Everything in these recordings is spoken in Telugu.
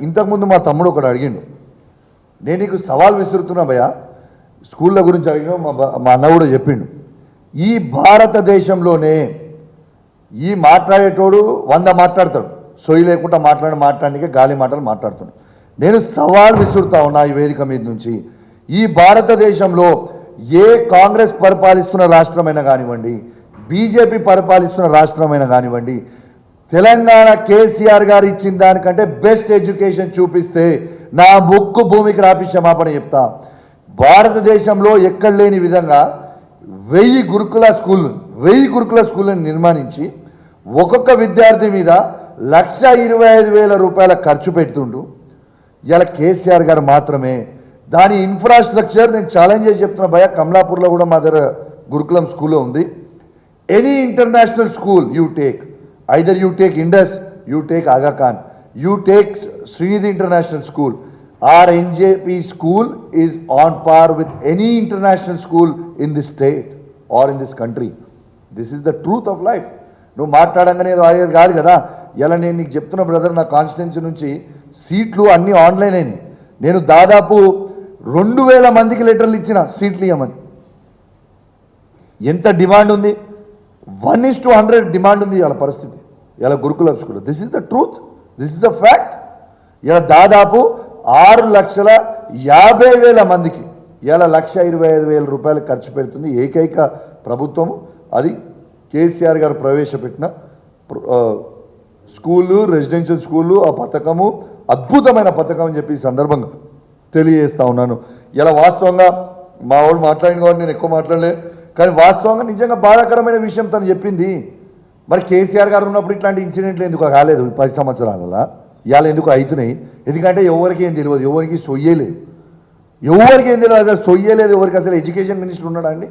ఇంతకుముందు మా తమ్ముడు ఒకడు అడిగిండు నేను నీకు సవాల్ విసురుతున్నా భయ స్కూళ్ళ గురించి అడిగిన మా మా అన్న కూడా చెప్పిండు. ఈ భారతదేశంలోనే ఈ మాట్లాడేటోడు వంద మాట్లాడతాడు. సొయ్యి లేకుండా మాట్లాడి మాట్లాడడానికి గాలి మాటలు మాట్లాడుతున్నాడు నేను సవాల్ విసురుతా ఉన్నా ఈ వేదిక మీద నుంచి. ఈ భారతదేశంలో ఏ కాంగ్రెస్ పరిపాలిస్తున్న రాష్ట్రమైనా కానివ్వండి బీజేపీ పరిపాలిస్తున్న రాష్ట్రమైనా కానివ్వండి తెలంగాణ కేసీఆర్ గారు ఇచ్చిన దానికంటే బెస్ట్ ఎడ్యుకేషన్ చూపిస్తే నా ముక్కు భూమికి రాపి క్షమాపణ చెప్తా. భారతదేశంలో ఎక్కడ లేని విధంగా వెయ్యి గురుకుల స్కూల్ వెయ్యి గురుకుల స్కూళ్ళని నిర్మాణించి ఒక్కొక్క విద్యార్థి మీద లక్ష ఇరవై ఐదు వేల రూపాయల ఖర్చు పెడుతుండు. ఇలా కేసీఆర్ గారు మాత్రమే. దాని ఇన్ఫ్రాస్ట్రక్చర్ నేను ఛాలెంజ్ చేసి చెప్తున్న భయ కమలాపూర్లో కూడా మా దగ్గర గురుకులం స్కూల్లో ఉంది. Any international school you take either you take Indus you take Aga Khan you take Srinidhi international school or NJP school is on par with any international school in this state or in this country this is the truth of life నువ్వు మాట్లాడంగానే ఏదో అయ్యేది కాదు కదా. ఇలా నేను నీకు చెప్తున్న బ్రదర్ నా కాన్స్టిట్యున్సీ నుంచి సీట్లు అన్నీ ఆన్లైన్ అయినాయి. నేను దాదాపు రెండు వేల మందికి లెటర్లు ఇచ్చిన సీట్లు ఇవ్వమని ఎంత డిమాండ్ ఉంది? One is to hundred demand ఉంది వాళ్ళ పరిస్థితి. ఇలా గురుకుల school this is the truth this is the fact ఇలా దాదాపు ఆరు లక్షల యాభై వేల మందికి ఇలా లక్ష ఇరవై ఐదు వేల రూపాయలు ఖర్చు పెడుతుంది ఏకైక ప్రభుత్వం అది కేసీఆర్ గారు ప్రవేశపెట్టిన ప్ర- స్కూళ్ళు రెసిడెన్షియల్ స్కూళ్ళు ఆ పథకము అద్భుతమైన పథకం అని చెప్పి ఈ సందర్భంగా తెలియజేస్తా ఉన్నాను. ఇలా వాస్తవంగా మా వాళ్ళు మాట్లాడిన కాబట్టి నేను ఎక్కువ మాట్లాడలే కానీ వాస్తవంగా నిజంగా బాధాకరమైన విషయం తను చెప్పింది. మరి కేసీఆర్ గారు ఉన్నప్పుడు ఇట్లాంటి ఇన్సిడెంట్లు ఎందుకు కాలేదు పది సంవత్సరాలలో? ఇవాళ ఎందుకు అవుతున్నాయి? ఎందుకంటే ఎవరికి ఏం తెలియదు ఎవరికి సొయ్యలేదు ఎవరికి ఏం తెలియదు అసలు సొయ్యలేదు ఎవరికి అసలు ఎడ్యుకేషన్ మినిస్టర్ ఉన్నాడా అండి?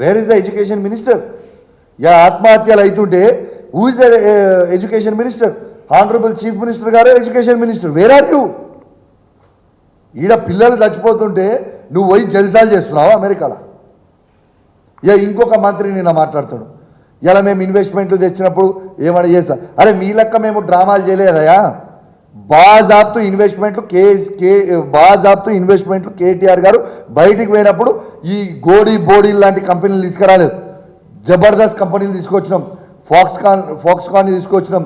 Where is the education minister yeah ఆత్మహత్యలు అవుతుంటే who is the education minister honourable chief minister గారు education minister where are you ఈడ పిల్లలు చచ్చిపోతుంటే నువ్వు పోయి జల్సాలు చేస్తున్నావు అమెరికాలో? ఇక ఇంకొక మంత్రి నిన్న మాట్లాడతాడు. ఇలా మేము ఇన్వెస్ట్మెంట్లు తెచ్చినప్పుడు ఏమైనా చేస్తా? అరే మీ లెక్క మేము డ్రామాలు చేయలేదయా? బాజాబ్తు ఇన్వెస్ట్మెంట్లు కే కే బాజాబ్తు ఇన్వెస్ట్మెంట్లు కేటీఆర్ గారు బయటికి పోయినప్పుడు ఈ గోడి బోడీ లాంటి కంపెనీలు తీసుకురాలేదు. జబర్దస్త్ కంపెనీలు తీసుకొచ్చినాం. ఫాక్స్కాన్ ఫాక్స్కాన్ని తీసుకొచ్చినాం.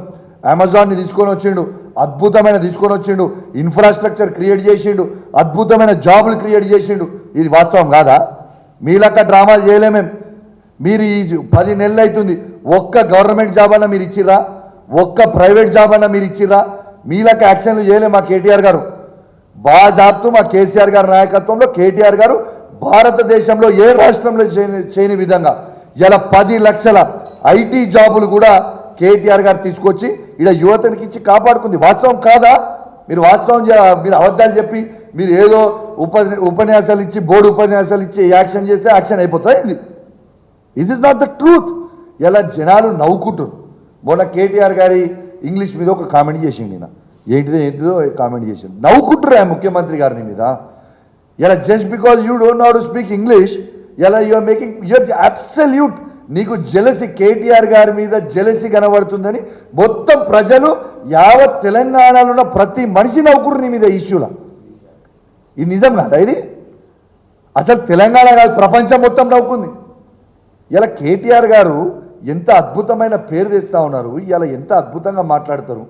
అమెజాన్ని తీసుకొని వచ్చిండు. అద్భుతమైన తీసుకొని వచ్చిండు. ఇన్ఫ్రాస్ట్రక్చర్ క్రియేట్ చేసిండు. అద్భుతమైన జాబులు క్రియేట్ చేసిండు. ఇది వాస్తవం కాదా? మీలక్క డ్రామాలు చేయలేమేం మీరు ఈ పది నెలలు అవుతుంది. ఒక్క గవర్నమెంట్ జాబ్ అన్నా మీరు ఇచ్చిర్రా? ఒక్క ప్రైవేట్ జాబ్ అన్నా మీరు ఇచ్చిర్రా? మీలక్క యాక్షన్లు చేయలే మా కేటీఆర్ గారు. బాగా జాబ్తూ మా కేసీఆర్ గారి నాయకత్వంలో కేటీఆర్ గారు భారతదేశంలో ఏ రాష్ట్రంలో చేయని చేయని విధంగా ఇలా పది లక్షల ఐటీ జాబులు కూడా కేటీఆర్ గారు తీసుకొచ్చి ఇక్కడ యువతనికి ఇచ్చి కాపాడుకుంది. వాస్తవం కాదా? మీరు వాస్తవం మీరు అబద్ధాలు చెప్పి మీరు ఏదో ఉప ఉపన్యాసాలు ఇచ్చి బోర్డు ఉపన్యాసాలు ఇచ్చి యాక్షన్ చేస్తే యాక్షన్ అయిపోతుంది is is not the truth ఇలా జనాలు నవ్వుకుంటారు? మొన్న కేటీఆర్ గారి ఇంగ్లీష్ మీద ఒక కామెంట్ చేసిండు నేను ఏంటిదో ఏంటిదో కామెంట్ చేసిండు. నవ్వుకుంటారు ఆ ముఖ్యమంత్రి గారిని మీద? ఇలా just because you don't not to speak English ఇలా యూఆర్ మేకింగ్ యూఆర్ అబ్సల్యూట్ నీకు జెలసి కేటీఆర్ గారి మీద జెలసి కనబడుతుందని మొత్తం ప్రజలు యావత్ తెలంగాణలో ఉన్న ప్రతి మనిషి నవ్వుకురు నీ మీద ఇష్యూలా ఇది నిజం కాదా ఇది? అసలు తెలంగాణ కాదు ప్రపంచం మొత్తం నవ్వుకుంది. ఇలా కేటీఆర్ గారు ఎంత అద్భుతమైన పేరు తెస్తా ఉన్నారు ఇలా ఎంత అద్భుతంగా మాట్లాడతారు.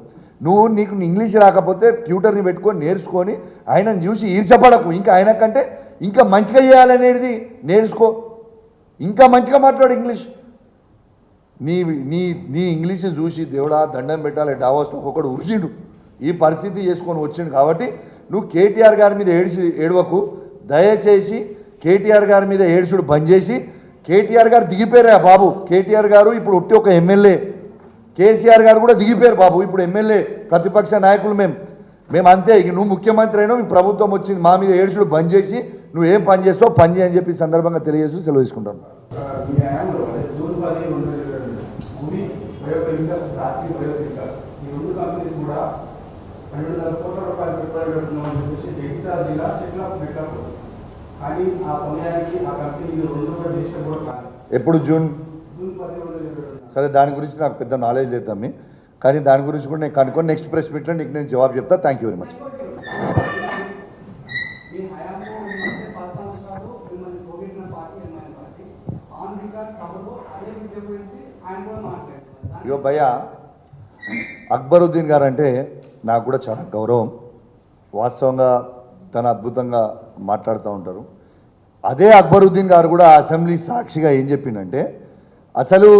నువ్వు నీకు ఇంగ్లీష్ రాకపోతే ట్యూటర్ని పెట్టుకొని నేర్చుకొని ఆయనను చూసి ఈర్చపడకు ఇంకా ఆయన కంటే ఇంకా మంచిగా చేయాలనేది నేర్చుకో. ఇంకా మంచిగా మాట్లాడు ఇంగ్లీష్. నీ నీ నీ ఇంగ్లీష్ని చూసి దేవుడా దండం పెట్టాలి డావోస్లో ఒకడు ఉరికిండు. ఈ పరిస్థితి చేసుకొని వచ్చిండు కాబట్టి నువ్వు కేటీఆర్ గారి మీద ఏడిసి ఏడవకు. దయచేసి కేటీఆర్ గారి మీద ఏడుచుడు బంద్ చేసి కేటీఆర్ గారు దిగిపోయారా బాబు. కేటీఆర్ గారు ఇప్పుడు ఒట్టి ఒక ఎమ్మెల్యే. కేసీఆర్ గారు కూడా దిగిపోయారు బాబు. ఇప్పుడు ఎమ్మెల్యే ప్రతిపక్ష నాయకులు మేము మేము అంతే. ఇక నువ్వు ముఖ్యమంత్రి అయినా మీ ప్రభుత్వం వచ్చింది మా మీద ఏడుచుడు బంద్ చేసి నువ్వు ఏం పని చేస్తావు పని చేయని చెప్పి సందర్భంగా తెలియజేస్తూ సెలవు తీసుకుంటాను. రెండు కూడా కానీ ఆ సమయానికి ఆ కంపెనీలు రెండు కూడా దేశం కూడా కాలేదు. ఎప్పుడు? జూన్? సరే దాని గురించి నాకు పెద్ద నాలెడ్జ్ లేదు తమ్మి. కానీ దాని గురించి కూడా నేను కనుక్కొని నెక్స్ట్ ప్రెస్ మీట్లో నీకు నేను జవాబు చెప్తా. థ్యాంక్ యూ వెరీ మచ్ ఇగో భయ్య అక్బరుద్దీన్ గారు అంటే నాకు కూడా చాలా గౌరవం. వాస్తవంగా తను అద్భుతంగా మాట్లాడుతూ ఉంటారు. అదే అక్బరుద్దీన్ గారు కూడా అసెంబ్లీ సాక్షిగా ఏం చెప్పిండంటే అసలు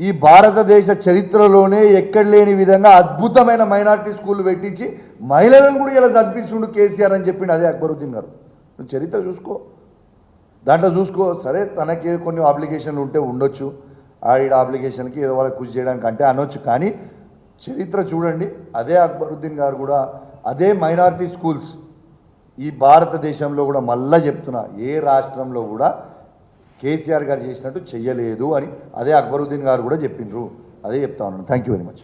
ఈ భారతదేశ చరిత్రలోనే ఎక్కడ లేని విధంగా అద్భుతమైన మైనారిటీ స్కూల్ పెట్టించి మహిళలను కూడా ఇలా చదివిస్తుండు కేసీఆర్ అని చెప్పిండు అదే అక్బరుద్దీన్ గారు. నువ్వు చరిత్ర చూసుకో. దాంట్లో చూసుకో. సరే తనకి కొన్ని అప్లికేషన్లు ఉంటే ఉండొచ్చు. ఆవిడ అప్లికేషన్కి ఏదో వాళ్ళకి కృషి చేయడానికి అంటే అనొచ్చు. కానీ చరిత్ర చూడండి. అదే అక్బరుద్దీన్ గారు కూడా అదే మైనారిటీ స్కూల్స్ ఈ భారతదేశంలో కూడా మళ్ళా చెప్తున్నా ఏ రాష్ట్రంలో కూడా కేసీఆర్ గారు చేసినట్టు చెయ్యలేదు అని అదే అక్బరుద్దీన్ గారు కూడా చెప్పిండ్రు. అదే చెప్తా ఉన్నాను. Thank you very much